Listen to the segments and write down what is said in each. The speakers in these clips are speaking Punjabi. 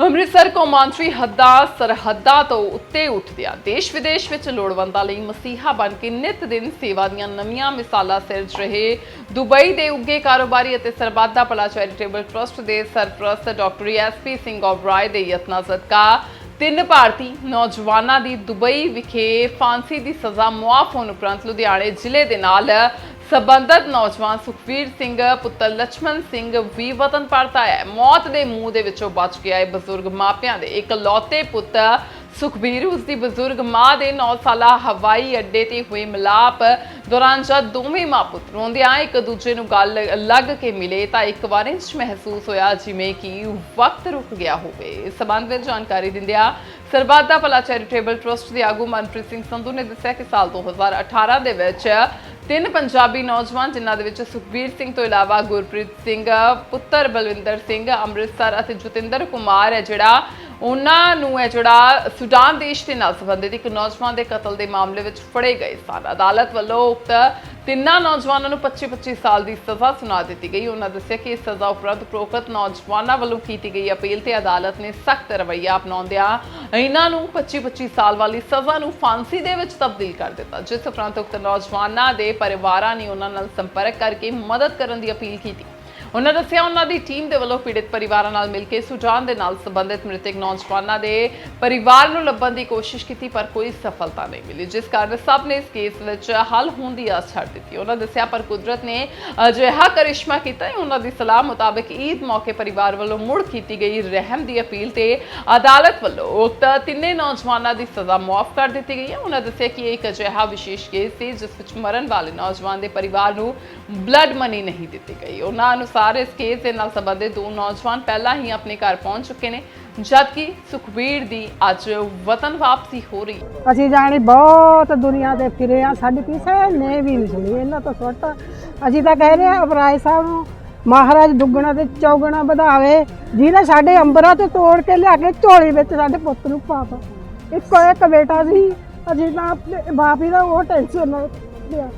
ਅੰਮ੍ਰਿਤਸਰ ਕੌਮਾਂਤਰੀ ਹੱਦਾਂ ਸਰਹੱਦਾਂ ਤੋਂ ਉੱਤੇ ਉੱਠਦਿਆਂ ਦੇਸ਼ ਵਿਦੇਸ਼ ਵਿੱਚ ਲੋੜਵੰਦਾਂ ਲਈ ਮਸੀਹਾ ਬਣ ਕੇ ਨਿਤ ਦਿਨ ਸੇਵਾ ਦੀਆਂ ਨਵੀਆਂ ਮਿਸਾਲਾਂ ਸਿਰਜ ਰਹੇ ਦੁਬਈ ਦੇ ਉੱਗੇ ਕਾਰੋਬਾਰੀ ਅਤੇ ਸਰਬੱਤ ਭਲਾ ਚੈਰੀਟੇਬਲ ਟਰਸਟ ਦੇ ਸਰਪ੍ਰਸਤ doctor S P Singh Oberoi ਦੇ ਯਤਨਾਂ ਸਦਕਾ ਤਿੰਨ ਭਾਰਤੀ ਨੌਜਵਾਨਾਂ ਦੀ ਦੁਬਈ ਵਿਖੇ ਫਾਂਸੀ ਦੀ ਸਜ਼ਾ ਮੁਆਫ ਹੋਣ ਉਪਰੰਤ ਲੁਧਿਆਣੇ ਜ਼ਿਲ੍ਹੇ ਦੇ ਨਾਲ ਸਬੰਧਤ ਨੌਜਵਾਨ ਸੁਖਵੀਰ ਸਿੰਘ, ਪੁੱਤਰ ਲਛਮਣ ਸਿੰਘ ਵੀ ਵਤਨ ਪਰਤ ਆਇਆ ਹੈ। ਮੌਤ ਦੇ ਮੂੰਹ ਦੇ ਵਿੱਚੋਂ ਬਚ ਗਿਆ ਇਹ ਬਜ਼ੁਰਗ ਮਾਪਿਆਂ ਦੇ ਇੱਕ ਇਕਲੌਤੇ ਪੁੱਤ ਸੁਖਬੀਰ ਉਸ ਦੀ ਬਜ਼ੁਰਗ ਮਾਂ ਦੇ 9 ਸਾਲਾ ਹਵਾਈ ਅੱਡੇ ਤੇ ਹੋਏ ਮਿਲਾਪ ਦੌਰਾਨ ਜਦ ਦੋਵੇਂ ਮਾਂ ਪੁੱਤ ਰੋਂਦਿਆਂ ਇੱਕ ਦੂਜੇ ਨੂੰ ਗੱਲ ਲੱਗ ਕੇ ਮਿਲੇ ਤਾਂ ਇੱਕ ਵਾਰ ਇੰਜ ਮਹਿਸੂਸ ਹੋਇਆ ਜਿਵੇਂ ਕਿ ਵਕਤ ਰੁਕ ਗਿਆ ਹੋਵੇ ਇਸ ਸੰਬੰਧ ਵਿੱਚ ਜਾਣਕਾਰੀ ਦਿੰਦਿਆਂ ਸਰਬੱਤ ਦਾ ਭਲਾ ਚੈਰੀਟੇਬਲ ਟਰਸਟ ਦੇ ਆਗੂ ਮਨਪ੍ਰੀਤ ਸਿੰਘ ਸੰਧੂ ਨੇ ਦੱਸਿਆ ਕਿ ਸਾਲ 2018 ਦੇ ਵਿੱਚ ਤਿੰਨ ਪੰਜਾਬੀ ਨੌਜਵਾਨ, ਜਿਨ੍ਹਾਂ ਦੇ ਵਿੱਚ ਸੁਖਬੀਰ ਸਿੰਘ ਤੋਂ ਇਲਾਵਾ ਗੁਰਪ੍ਰੀਤ ਸਿੰਘ, ਪੁੱਤਰ ਬਲਵਿੰਦਰ ਸਿੰਘ, ਅੰਮ੍ਰਿਤਸਰ ਅਤੇ ਜਤਿੰਦਰ ਕੁਮਾਰ ਹੈ ਜਿਹੜਾ ਉਹਨਾਂ ਨੂੰ ਹੈ ਜਿਹੜਾ ਸੁਡਾਨ ਦੇਸ਼ ਦੇ ਨਾਲ ਸੰਬੰਧਿਤ ਇੱਕ ਨੌਜਵਾਨ ਦੇ ਕਤਲ ਦੇ ਮਾਮਲੇ ਵਿੱਚ ਫੜੇ ਗਏ ਸਨ। ਅਦਾਲਤ ਵੱਲੋਂ ਉਕਤ ਤਿੰਨਾਂ ਨੌਜਵਾਨਾਂ ਨੂੰ 25-25 ਸਾਲ ਦੀ ਸਜ਼ਾ ਸੁਣਾ ਦਿੱਤੀ ਗਈ। ਉਹਨਾਂ ਦੱਸਿਆ ਕਿ ਇਸ ਸਜ਼ਾ ਉਪਰੰਤ ਉਪਰੋਕਤ ਨੌਜਵਾਨਾਂ ਵੱਲੋਂ ਕੀਤੀ ਗਈ ਅਪੀਲ ਤੇ ਅਦਾਲਤ ਨੇ ਸਖਤ ਰਵੱਈਆ ਅਪਣਾਉਂਦਿਆਂ ਇਹਨਾਂ ਨੂੰ 25-25 ਸਾਲ ਵਾਲੀ ਸਜ਼ਾ ਨੂੰ ਫਾਂਸੀ ਦੇ ਵਿੱਚ ਤਬਦੀਲ ਕਰ ਦਿੱਤਾ, ਜਿਸ ਉਪਰੰਤ ਉਕਤ ਨੌਜਵਾਨਾਂ ਦੇ ਪਰਿਵਾਰਾਂ ਨੇ ਉਹਨਾਂ ਨਾਲ ਸੰਪਰਕ ਕਰਕੇ ਮਦਦ ਕਰਨ ਦੀ ਅਪੀਲ ਕੀਤੀ। ਉਹਨਾਂ ਦੱਸਿਆ ਉਹਨਾਂ ਦੀ ਟੀਮ ਦੇ ਵੱਲੋਂ ਪੀੜਿਤ ਪਰਿਵਾਰਾਂ ਨਾਲ ਮਿਲ ਕੇ ਸੁਜਾਨ ਦੇ ਨਾਲ ਸੰਬੰਧਿਤ ਮ੍ਰਿਤਕ ਨੌਜਵਾਨਾਂ ਦੇ ਪਰਿਵਾਰ ਨੂੰ ਲੱਭਣ ਦੀ ਕੋਸ਼ਿਸ਼ ਕੀਤੀ, ਪਰ ਕੋਈ ਸਫਲਤਾ ਨਹੀਂ ਮਿਲੀ, ਜਿਸ ਕਾਰਨ ਸਭ ਨੇ ਇਸ ਕੇਸ ਵਿੱਚ ਹੱਲ ਹੋਣ ਦੀ ਆਸ ਛੱਡ ਦਿੱਤੀ। ਉਹਨਾਂ ਦੱਸਿਆ, ਪਰ ਕੁਦਰਤ ਨੇ ਅਜਿਹਾ ਕਰਿਸ਼ਮਾ ਕੀਤਾ ਹੈ ਉਹਨਾਂ ਦੀ ਸਲਾਹ ਮੁਤਾਬਕ ਈਦ ਮੌਕੇ ਪਰਿਵਾਰ ਵੱਲੋਂ ਮੁੜ ਕੀਤੀ ਗਈ ਰਹਿਮ ਦੀ ਅਪੀਲ ਤੇ ਅਦਾਲਤ ਵੱਲੋਂ ਉਕਤ ਤਿੰਨੇ ਨੌਜਵਾਨਾਂ ਦੀ ਸਜ਼ਾ ਮੁਆਫ ਕਰ ਦਿੱਤੀ ਗਈ ਹੈ। ਉਹਨਾਂ ਦੱਸਿਆ ਕਿ ਇਹ ਇੱਕ ਅਜਿਹਾ ਵਿਸ਼ੇਸ਼ ਕੇਸ ਸੀ, ਜਿਸ ਵਿੱਚ ਮਰਨ ਵਾਲੇ ਨੌਜਵਾਨ ਦੇ ਪਰਿਵਾਰ ਨੂੰ ਬਲੱਡ ਮਨੀ ਨਹੀਂ ਦਿੱਤੀ ਗਈ। ਉਹਨਾਂ ਅਨੁਸਾਰ ਇਸ ਕੇਸ ਦੇ ਨਾਲ ਸੰਬੰਧਿਤ ਦੋ ਨੌਜਵਾਨ ਪਹਿਲਾਂ ਹੀ ਆਪਣੇ ਘਰ ਪਹੁੰਚ ਚੁੱਕੇ ਨੇ, ਜਦਕਿ ਸੁਖਬੀਰ ਦੀ ਅੱਜ ਵਤਨ ਵਾਪਸੀ ਹੋ ਰਹੀ। ਹੈ ਅਸੀਂ ਜਾਣੀ ਬਹੁਤ ਦੁਨੀਆ ਦੇ ਫਿਰੇ ਆ ਸਾਡੀ ਕਿਸੇ ਨੇ ਵੀ ਨਹੀਂ ਸੁਣੀ, ਇਹਨਾਂ ਤੋਂ ਸੁੱਟ। ਅਸੀਂ ਤਾਂ ਕਹਿ ਰਹੇ ਆ ਅਬਰਾਏ ਸਾਹਿਬ ਨੂੰ ਮਹਾਰਾਜ ਦੁੱਗਣਾ ਤੇ ਚੌਗਣਾ ਵਧਾਵੇ, ਜਿਹਨੇ ਸਾਡੇ ਅੰਬਰਾਂ ਤੇ ਤੋੜ ਕੇ ਲਿਆ ਕੇ ਝੋਲੀ ਵਿੱਚ ਸਾਡੇ ਪੁੱਤ ਨੂੰ ਪਾਤਾ ਇੱਕੋ ਇੱਕ ਬੇਟਾ ਸੀ, ਅਸੀਂ ਤਾਂ ਆਪਣੇ ਬਾਪ ਹੀ ਦਾ ਉਹ ਟੈਨਸ਼ਨ ਨਾ ਲਿਆ।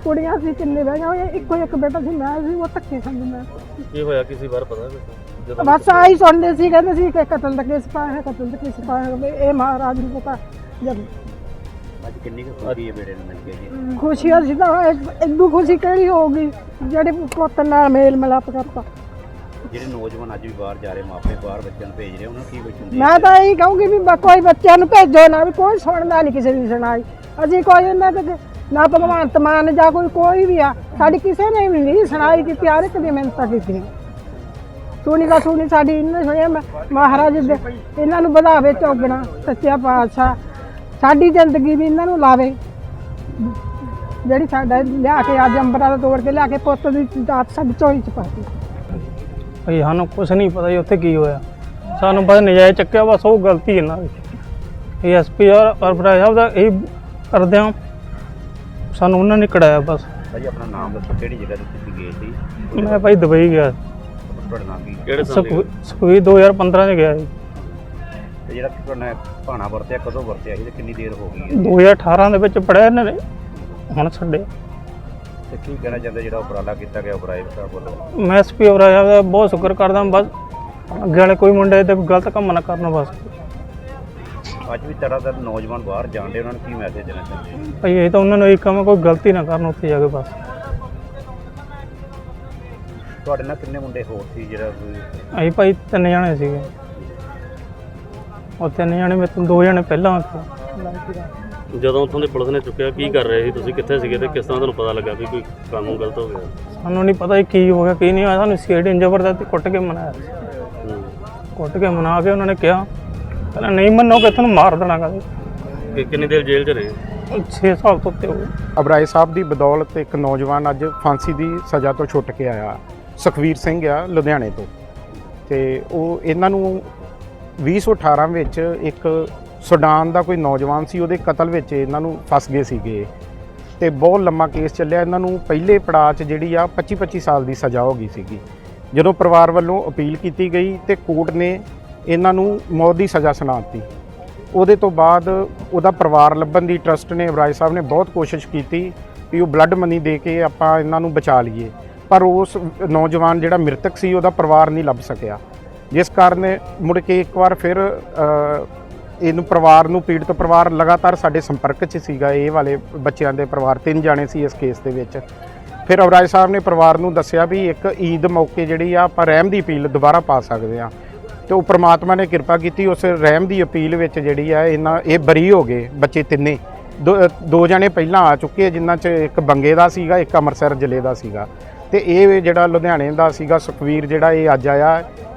ਕੁੜੀਆਂ ਸੀ ਕਿੰਨੇ ਬਹਿ ਗਏ ਇੱਕੋ ਇੱਕ ਬੇਟਾ ਸੀ ਮੈਂ ਸੀ ਉਹ ਧੱਕੇ ਖਾਂਦੀ ਮੈਂ ਕੀ ਹੋਇਆ ਕਿਸੇ ਵਾਰ ਪਤਾ ਨਹੀਂ ਜਦੋਂ ਬਸ ਆਹੀ ਸੁਣਦੇ ਸੀ ਕਹਿੰਦੇ ਸੀ ਕਿ ਕਤਲ ਦਾ ਕੇਸ ਪਾਇਆ ਹੈ ਕਤਲ ਦਾ ਕੇਸ ਪਾਇਆ ਹੈ ਵੀ ਇਹ ਮਹਾਰਾਜ ਨੂੰ ਪਤਾ ਜਦ ਅੱਜ ਕਿੰਨੀ ਕੁ ਖੁਸ਼ੀ ਹੈ ਬੇੜੇ ਨੂੰ ਮਿਲ ਕੇ ਜੀ। ਖੁਸ਼ੀ ਅਸੀਂ ਤਾਂ ਇਦੋਂ ਖੁਸ਼ੀ ਕਿਹੜੀ ਹੋਊਗੀ ਜਿਹੜੇ ਪੁੱਤ ਨਾਲ ਮੇਲ ਮਿਲਾਪ ਕਰਤਾ ਜਿਹੜੇ ਨੌਜਵਾਨ ਅੱਜ ਵੀ ਬਾਹਰ ਜਾ ਰਹੇ ਮਾਪੇ ਬਾਹਰ ਬੱਚਿਆਂ ਨੂੰ ਭੇਜ ਰਹੇ ਉਹਨਾਂ ਨੂੰ ਕੀ ਕੁਝ ਹੁੰਦੀ? ਮੈਂ ਤਾਂ ਇਹੀ ਕਹੂੰਗੀ ਵੀ ਕੋਈ ਬੱਚਿਆਂ ਨੂੰ ਭੇਜੋ ਨਾ ਵੀ ਕੋਈ ਸੁਣਦਾ ਨਹੀਂ ਕਿਸੇ ਦੀ ਸੁਣਾਈ। ਅਸੀਂ ਕੋਈ ਇਹਨਾਂ ਤੇ ਨਾ ਭਗਵੰਤ ਮਾਨ ਜਾਂ ਕੋਈ ਕੋਈ ਵੀ ਆ, ਸਾਡੀ ਕਿਸੇ ਨੇ ਵੀ ਨਹੀਂ ਸੁਣਾਈ ਕੀਤੀ, ਹਰ ਇੱਕ ਦੀ ਮਿਹਨਤਾਂ ਕੀਤੀ। ਸੁਣੀ ਦਾ ਸੁਣੀ ਸਾਡੀ ਇਹਨਾਂ ਸੁਣਿਆ ਮਹਾਰਾਜ ਦੇ, ਇਹਨਾਂ ਨੂੰ ਵਧਾਵੇ ਚੌਗਣਾ, ਸੱਚਿਆ ਪਾਤਸ਼ਾਹ। ਸਾਡੀ ਜ਼ਿੰਦਗੀ ਵੀ ਇਹਨਾਂ ਨੂੰ ਲਾਵੇ। ਜਿਹੜੀ ਸਾਡਾ ਲਿਆ ਕੇ ਅੱਜ ਅੰਬਰਾਂ ਦਾ ਤੋੜ ਕੇ ਲਿਆ ਕੇ ਪੁੱਤ ਦੀ ਦਾਤ ਸਾਡੀ ਝੋਲੀ ਚ ਪਾਤੀ ਭਈ ਸਾਨੂੰ ਕੁਝ ਨਹੀਂ ਪਤਾ ਜੀ ਉੱਥੇ ਕੀ ਹੋਇਆ। ਸਾਨੂੰ ਬਸ ਨਜਾਇਜ਼ ਚੱਕਿਆ, ਬਸ ਉਹ ਗਲਤੀ ਇਹਨਾਂ ਨਾ ਇਹ ਐਸਪੀ ਔਰ ਅਰਪਰਾ ਸਾਹਿਬ ਦਾ ਇਹ ਕਰਦੇ ਹਾਂ। ਸਾਨੂੰ ਉਹਨਾਂ ਨੇ ਕਢਾਇਆ ਬਸ। ਭਾਜੀ ਆਪਣਾ ਨਾਮ ਦੱਸੋ ਕਿਹੜੀ ਜਗ੍ਹਾ ਤੇ ਤੁਸੀਂ ਗਏ ਸੀ? ਮੈਂ ਭਾਈ ਦੁਬਈ ਗਿਆ। ਤੁਹਾਡਾ ਨਾਮ ਕੀ ਕਿਹੜੇ ਸਾਲ ਦੀ ਸੁਖਵੀਰ 2015 ਚ ਗਿਆ ਜੀ ਤੇ ਜਿਹੜਾ ਤੁਹਾਡਾ ਭਾਣਾ ਵਰਤਿਆ ਕਦੋਂ ਵਰਤਿਆ ਸੀ ਤੇ ਕਿੰਨੀ ਦੇਰ ਹੋ ਗਈ ਹੈ? 2018 ਦੇ ਵਿੱਚ ਪੜਿਆ ਇਹਨਾਂ ਨੇ। ਹੁਣ ਛੱਡਿਆ ਤੇ ਕੀ ਕਹਿਣਾ ਚਾਹੁੰਦੇ ਜਿਹੜਾ ਉਪਰਾਲਾ ਕੀਤਾ ਗਿਆ ਉਪਰਾਇਬ ਸਾਹਿਬ ਵੱਲੋਂ ਮੈਂ ਐਸਪੀ ਸਾਹਿਬ ਦਾ ਬਹੁਤ ਸ਼ੁਕਰ ਕਰਦਾ ਬਸ ਅੱਗੇ ਵਾਲੇ ਕੋਈ ਮੁੰਡੇ ਤੇ ਗਲਤ ਕੰਮ ਨਾ ਕਰਨ ਬਸ। ਅੱਜ ਵੀ ਤਰ੍ਹਾਂ ਨੌਜਵਾਨ ਬਾਹਰ ਜਾਂਦੇ ਉਹਨਾਂ ਨੂੰ ਕੀ ਮੈਸੇਜ ਦੇਣਾ ਚਾਹੁੰਦੇ ਹੋ? ਭਾਈ ਇਹ ਤਾਂ ਉਹਨਾਂ ਨੂੰ ਇੱਕ ਕੰਮ ਕੋਈ ਗਲਤੀ ਨਾ ਕਰਨ ਉੱਥੇ ਜਾ ਕੇ ਬਸ। ਤੁਹਾਡੇ ਨਾਲ ਕਿੰਨੇ ਮੁੰਡੇ ਹੋਰ ਸੀ ਜਿਹੜਾ ਕੋਈ? ਅਸੀਂ ਭਾਈ ਤਿੰਨ ਜਣੇ ਸੀਗੇ। ਉਹ ਤਿੰਨ ਜਣੇ ਮੇਰੇ ਤੋਂ ਦੋ ਜਣੇ ਪਹਿਲਾਂ ਉੱਥੇ। ਜਦੋਂ ਉੱਥੋਂ ਦੇ ਪੁਲਿਸ ਨੇ ਚੁੱਕਿਆ ਕੀ ਕਰ ਰਹੇ ਸੀ ਤੁਸੀਂ? ਕਿੱਥੇ ਸੀਗੇ ਤੇ ਕਿਸ ਤਰ੍ਹਾਂ ਤੁਹਾਨੂੰ ਪਤਾ ਲੱਗਾ ਵੀ ਕੋਈ ਕਾਨੂੰਨ ਗਲਤ ਹੋ ਗਿਆ? ਸਾਨੂੰ ਨਹੀਂ ਪਤਾ ਕੀ ਹੋ ਗਿਆ ਕੀ ਨਹੀਂ ਹੋਇਆ। ਸਾਨੂੰ ਸੀਡੀ ਜ਼ਬਰਦਸਤੀ ਕੁੱਟ ਕੇ ਮਨਾਇਆ। ਸੀ ਹੂੰ। ਕੁੱਟ ਕੇ ਮਨਾ ਕੇ ਉਹਨਾਂ ਨੇ ਕਿਹਾ ਕਹਿੰਦਾ ਨਹੀਂ ਮੰਨੋਗੇ ਤੁਹਾਨੂੰ ਮਾਰ ਦੇਣਾ ਕਹਿੰਦੇ ਕਿ ਕਿੰਨੀ ਦੇਰ ਜੇਲ੍ਹ 'ਚ ਰਹੇ? 6 ਸਾਲ ਤੋਂ ਉੱਤੇ ਹੋ ਗਏ। ਅਬਰਾਏ ਸਾਹਿਬ ਦੀ ਬਦੌਲਤ ਇੱਕ ਨੌਜਵਾਨ ਅੱਜ ਫਾਂਸੀ ਦੀ ਸਜ਼ਾ ਤੋਂ ਛੁੱਟ ਕੇ ਆਇਆ। ਸੁਖਵੀਰ ਸਿੰਘ ਆ ਲੁਧਿਆਣੇ ਤੋਂ। ਤੇ ਉਹ ਇਹਨਾਂ ਨੂੰ 2018 ਵਿੱਚ ਇੱਕ ਸੁਡਾਨ ਦਾ ਕੋਈ ਨੌਜਵਾਨ ਸੀ ਉਹਦੇ ਕਤਲ ਵਿੱਚ ਇਹਨਾਂ ਨੂੰ ਫਸ ਗਏ ਸੀਗੇ। ਤੇ ਬਹੁਤ ਲੰਮਾ ਕੇਸ ਚੱਲਿਆ। ਇਹਨਾਂ ਨੂੰ ਪਹਿਲੇ ਪੜਾਅ 'ਚ ਜਿਹੜੀ ਆ 25 25 ਸਾਲ ਦੀ ਸਜ਼ਾ ਹੋ ਗਈ ਸੀਗੀ। ਜਦੋਂ ਪਰਿਵਾਰ ਵੱਲੋਂ ਅਪੀਲ ਕੀਤੀ ਗਈ ਤੇ ਕੋਰਟ ਨੇ ਇਹਨਾਂ ਨੂੰ ਮੌਤ ਦੀ ਸਜ਼ਾ ਸੁਣਾਤੀ। ਉਹਦੇ ਤੋਂ ਬਾਅਦ ਉਹਦਾ ਪਰਿਵਾਰ ਲੱਭਣ ਦੀ ਟਰਸਟ ਨੇ ਅਬਰਾਏ ਸਾਹਿਬ ਨੇ ਬਹੁਤ ਕੋਸ਼ਿਸ਼ ਕੀਤੀ ਵੀ ਉਹ ਬਲੱਡ ਮਨੀ ਦੇ ਕੇ ਆਪਾਂ ਇਹਨਾਂ ਨੂੰ ਬਚਾ ਲਈਏ। ਪਰ ਉਸ ਨੌਜਵਾਨ ਜਿਹੜਾ ਮ੍ਰਿਤਕ ਸੀ, ਉਹਦਾ ਪਰਿਵਾਰ ਨਹੀਂ ਲੱਭ ਸਕਿਆ। ਜਿਸ ਕਾਰਨ ਮੁੜ ਕੇ ਇੱਕ ਵਾਰ ਫਿਰ ਇਹਨੂੰ ਪਰਿਵਾਰ ਨੂੰ, ਪੀੜਤ ਪਰਿਵਾਰ ਲਗਾਤਾਰ ਸਾਡੇ ਸੰਪਰਕ 'ਚ ਸੀਗਾ। ਇਹ ਵਾਲੇ ਬੱਚਿਆਂ ਦੇ ਪਰਿਵਾਰ ਤਿੰਨ ਜਾਣੇ ਸੀ ਇਸ ਕੇਸ ਦੇ ਵਿੱਚ। ਫਿਰ ਅਵਰਾਜ ਸਾਹਿਬ ਨੇ ਪਰਿਵਾਰ ਨੂੰ ਦੱਸਿਆ ਵੀ ਇੱਕ ਈਦ ਮੌਕੇ ਜਿਹੜੀ ਆ, ਆਪਾਂ ਰਹਿਮ ਦੀ ਅਪੀਲ ਦੁਬਾਰਾ ਪਾ ਸਕਦੇ ਆ ਤੇ ਉਹ ਪ੍ਰਮਾਤਮਾ ਨੇ ਕਿਰਪਾ ਕੀਤੀ ਉਸ ਰਹਿਮ ਦੀ ਅਪੀਲ ਵਿੱਚ ਜਿਹੜੀ ਆ ਇਹਨਾਂ ਇਹ ਬਰੀ ਹੋ ਗਏ ਬੱਚੇ ਤਿੰਨੇ। ਦੋ ਦੋ ਜਣੇ ਪਹਿਲਾਂ ਆ ਚੁੱਕੇ ਆ, ਜਿਨ੍ਹਾਂ 'ਚ ਇੱਕ ਬੰਗੇ ਦਾ ਸੀਗਾ ਇੱਕ ਅੰਮ੍ਰਿਤਸਰ ਜ਼ਿਲ੍ਹੇ ਦਾ ਸੀਗਾ। ਤੇ ਇਹ ਜਿਹੜਾ ਲੁਧਿਆਣੇ ਦਾ ਸੀਗਾ ਸੁਖਵੀਰ ਜਿਹੜਾ ਇਹ ਅੱਜ ਆਇਆ